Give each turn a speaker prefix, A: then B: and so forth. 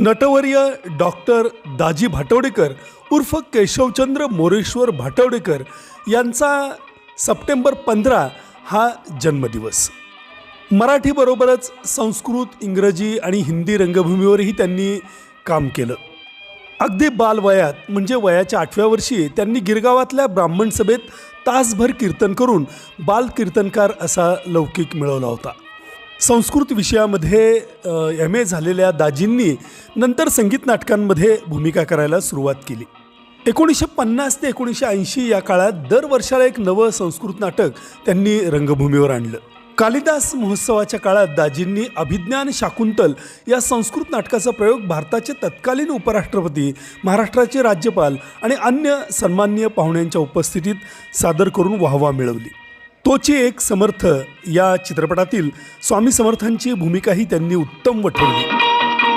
A: Natavarya doctor दाजी भाटवडेकर उर्फ केशवचंद्र मोरेश्वर भाटवडेकर यांचा September पंधरा हा जन्मदिवस. मराठीबरोबरच संस्कृत इंग्रजी आणि हिंदी रंगभूमीवरही त्यांनी काम केलं. अगदी बालवयात म्हणजे वयाच्या आठव्या वर्षी त्यांनी गिरगावातल्या ब्राह्मण सभेत तासभर कीर्तन करून बाल कीर्तनकार असा लौकिक मिळवला होता. संस्कृत विषयामध्ये एम ए झालेल्या दाजींनी नंतर संगीत नाटकांमध्ये भूमिका करायला सुरुवात केली. एकोणीसशे पन्नास ते एकोणीसशे ऐंशी या काळात दर वर्षाला एक नवं संस्कृत नाटक त्यांनी रंगभूमीवर आणलं. कालिदास महोत्सवाच्या काळात दाजींनी अभिज्ञान शाकुंतल या संस्कृत नाटकाचा प्रयोग भारताचे तत्कालीन उपराष्ट्रपती महाराष्ट्राचे राज्यपाल आणि अन्य सन्माननीय पाहुण्यांच्या उपस्थितीत सादर करून वाहवा मिळवली. तोचे एक समर्थ या चित्रपटातील स्वामी समर्थांची भूमिकाही त्यांनी उत्तम वठवली.